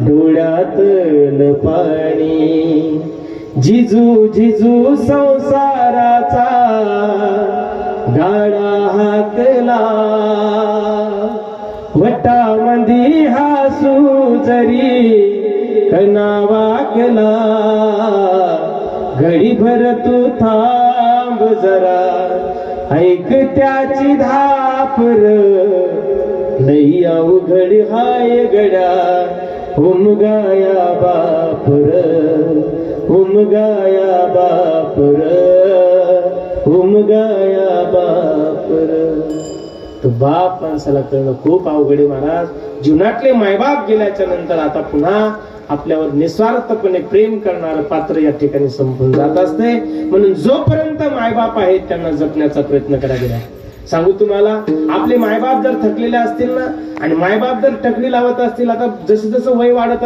डोळ्यातलं पाणी. जिजू जिजू संसाराचा गाडा हातला. वटामंदी हासू जरी कना वाकला घडीभर तू थांब जरा. ऐक त्याची धापर लई अवघड हाय गड्या उमगाया बापर. उमगाया बापर उमगाया बापर. तो बाप माणसाला कळणं खूप अवघड आहे महाराज. जीवनातले मायबाप गेल्याच्यानंतर आता पुन्हा आपल्यावर निस्वार्थपणे प्रेम करणारं पात्र या ठिकाणी संपून जात असते. म्हणून जोपर्यंत मायबाप आहेत त्यांना जपण्याचा प्रयत्न करा गेला सांगू तुम्हाला आपले मायबाप जर थकलेले असतील ना आणि मायबाप जर टकली लावत असतील आता जसं जसं वय वाढत